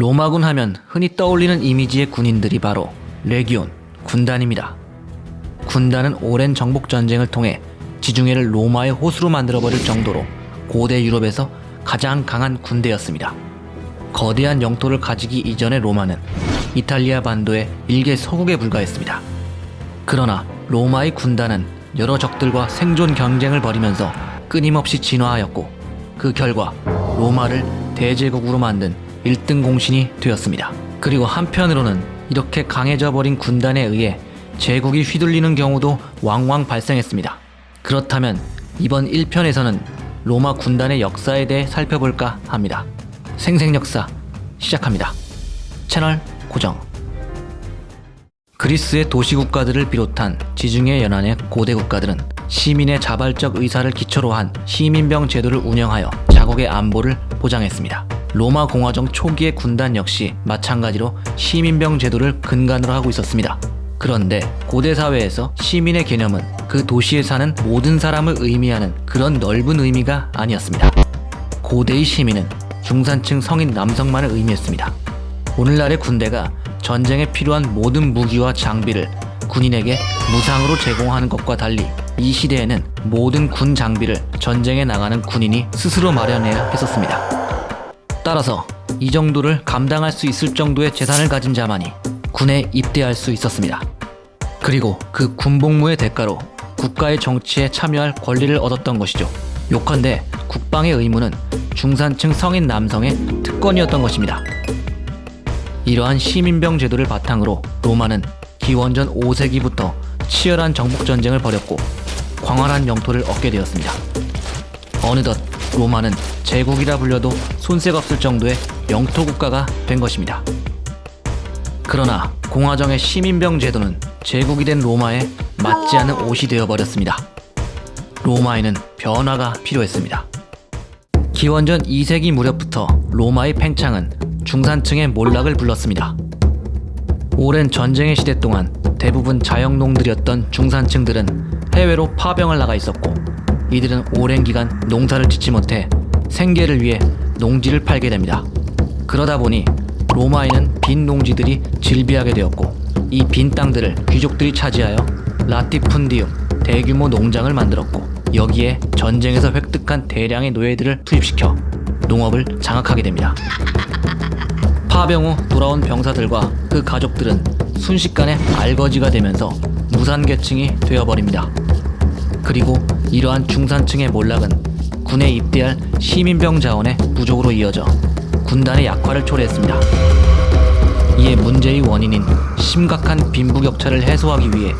로마군 하면 흔히 떠올리는 이미지의 군인들이 바로 레기온, 군단입니다. 군단은 오랜 정복 전쟁을 통해 지중해를 로마의 호수로 만들어버릴 정도로 고대 유럽에서 가장 강한 군대였습니다. 거대한 영토를 가지기 이전의 로마는 이탈리아 반도의 일개 소국에 불과했습니다. 그러나 로마의 군단은 여러 적들과 생존 경쟁을 벌이면서 끊임없이 진화하였고 그 결과 로마를 대제국으로 만든 1등 공신이 되었습니다. 그리고 한편으로는 이렇게 강해져 버린 군단에 의해 제국이 휘둘리는 경우도 왕왕 발생했습니다. 그렇다면 이번 1편에서는 로마 군단의 역사에 대해 살펴볼까 합니다. 생생역사 시작합니다. 채널 고정. 그리스의 도시 국가들을 비롯한 지중해 연안의 고대 국가들은 시민의 자발적 의사를 기초로 한 시민병 제도를 운영하여 자국의 안보를 보장했습니다. 로마 공화정 초기의 군단 역시 마찬가지로 시민병 제도를 근간으로 하고 있었습니다. 그런데 고대 사회에서 시민의 개념은 그 도시에 사는 모든 사람을 의미하는 그런 넓은 의미가 아니었습니다. 고대의 시민은 중산층 성인 남성만을 의미했습니다. 오늘날의 군대가 전쟁에 필요한 모든 무기와 장비를 군인에게 무상으로 제공하는 것과 달리 이 시대에는 모든 군 장비를 전쟁에 나가는 군인이 스스로 마련해야 했었습니다. 따라서 이 정도를 감당할 수 있을 정도의 재산을 가진 자만이 군에 입대할 수 있었습니다. 그리고 그 군복무의 대가로 국가의 정치에 참여할 권리를 얻었던 것이죠. 요컨대 국방의 의무는 중산층 성인 남성의 특권이었던 것입니다. 이러한 시민병 제도를 바탕으로 로마는 기원전 5세기부터 치열한 정복 전쟁을 벌였고 광활한 영토를 얻게 되었습니다. 어느덧 로마는 제국이라 불려도 손색 없을 정도의 영토 국가가 된 것입니다. 그러나 공화정의 시민병 제도는 제국이 된 로마에 맞지 않는 옷이 되어 버렸습니다. 로마에는 변화가 필요했습니다. 기원전 2세기 무렵부터 로마의 팽창은 중산층의 몰락을 불렀습니다. 오랜 전쟁의 시대 동안 대부분 자영농들이었던 중산층들은 해외로 파병을 나가 있었고 이들은 오랜 기간 농사를 짓지 못해 생계를 위해 농지를 팔게 됩니다. 그러다 보니 로마에는 빈 농지들이 질비하게 되었고 이 빈 땅들을 귀족들이 차지하여 라티푼디움 대규모 농장을 만들었고 여기에 전쟁에서 획득한 대량의 노예들을 투입시켜 농업을 장악하게 됩니다. 파병 후 돌아온 병사들과 그 가족들은 순식간에 알거지가 되면서 무산계층이 되어버립니다. 그리고 이러한 중산층의 몰락은 군에 입대할 시민병 자원의 부족으로 이어져 군단의 약화를 초래했습니다. 이에 문제의 원인인 심각한 빈부격차를 해소하기 위해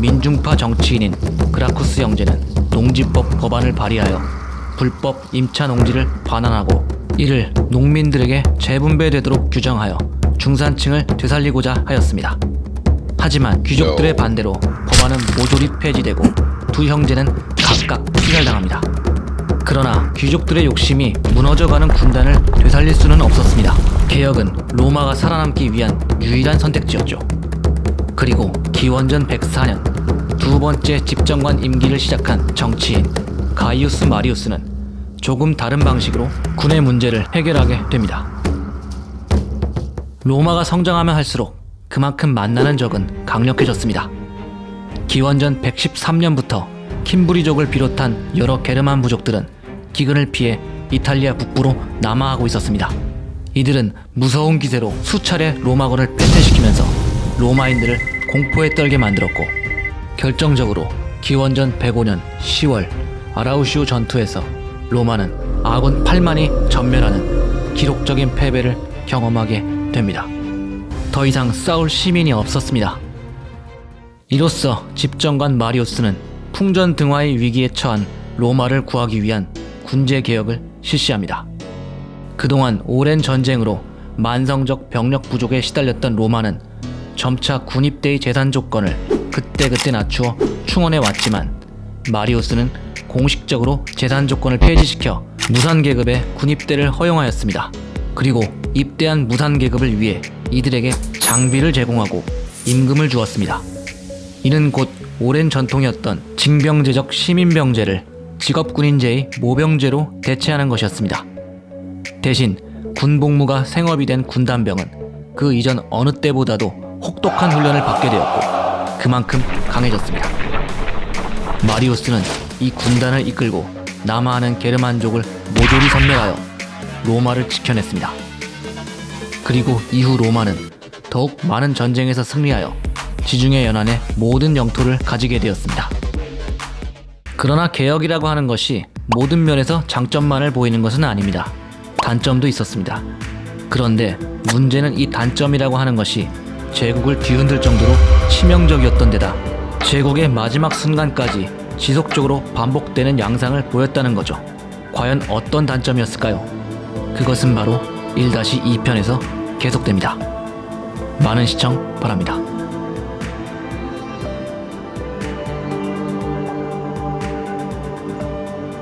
민중파 정치인인 그라쿠스 형제는 농지법 법안을 발의하여 불법 임차 농지를 반환하고 이를 농민들에게 재분배되도록 규정하여 중산층을 되살리고자 하였습니다. 하지만 귀족들의 반대로 법안은 모조리 폐지되고 두 형제는 각각 피살당합니다. 그러나 귀족들의 욕심이 무너져가는 군단을 되살릴 수는 없었습니다. 개혁은 로마가 살아남기 위한 유일한 선택지였죠. 그리고 기원전 104년 두 번째 집정관 임기를 시작한 정치인 가이우스 마리우스는 조금 다른 방식으로 군의 문제를 해결하게 됩니다. 로마가 성장하면 할수록 그만큼 만나는 적은 강력해졌습니다. 기원전 113년부터 킴브리족을 비롯한 여러 게르만 부족들은 기근을 피해 이탈리아 북부로 남하하고 있었습니다. 이들은 무서운 기세로 수차례 로마군을 패퇴시키면서 로마인들을 공포에 떨게 만들었고 결정적으로 기원전 105년 10월 아라우시오 전투에서 로마는 아군 8만이 전멸하는 기록적인 패배를 경험하게 됩니다. 더 이상 싸울 시민이 없었습니다. 이로써 집정관 마리우스는 풍전 등화의 위기에 처한 로마를 구하기 위한 군제 개혁을 실시합니다. 그동안 오랜 전쟁으로 만성적 병력 부족에 시달렸던 로마는 점차 군입대의 재산 조건을 그때그때 낮추어 충원해 왔지만 마리우스는 공식적으로 재산 조건을 폐지시켜 무산 계급의 군입대를 허용하였습니다. 그리고 입대한 무산 계급을 위해 이들에게 장비를 제공하고 임금을 주었습니다. 이는 곧 오랜 전통이었던 징병제적 시민병제를 직업군인제의 모병제로 대체하는 것이었습니다. 대신 군복무가 생업이 된 군단병은 그 이전 어느 때보다도 혹독한 훈련을 받게 되었고 그만큼 강해졌습니다. 마리우스는 이 군단을 이끌고 남하하는 게르만족을 모조리 섬멸하여 로마를 지켜냈습니다. 그리고 이후 로마는 더욱 많은 전쟁에서 승리하여 지중해 연안의 모든 영토를 가지게 되었습니다. 그러나 개혁이라고 하는 것이 모든 면에서 장점만을 보이는 것은 아닙니다. 단점도 있었습니다. 그런데 문제는 이 단점이라고 하는 것이 제국을 뒤흔들 정도로 치명적이었던 데다 제국의 마지막 순간까지 지속적으로 반복되는 양상을 보였다는 거죠. 과연 어떤 단점이었을까요? 그것은 바로 1-2편에서 계속됩니다. 많은 시청 바랍니다.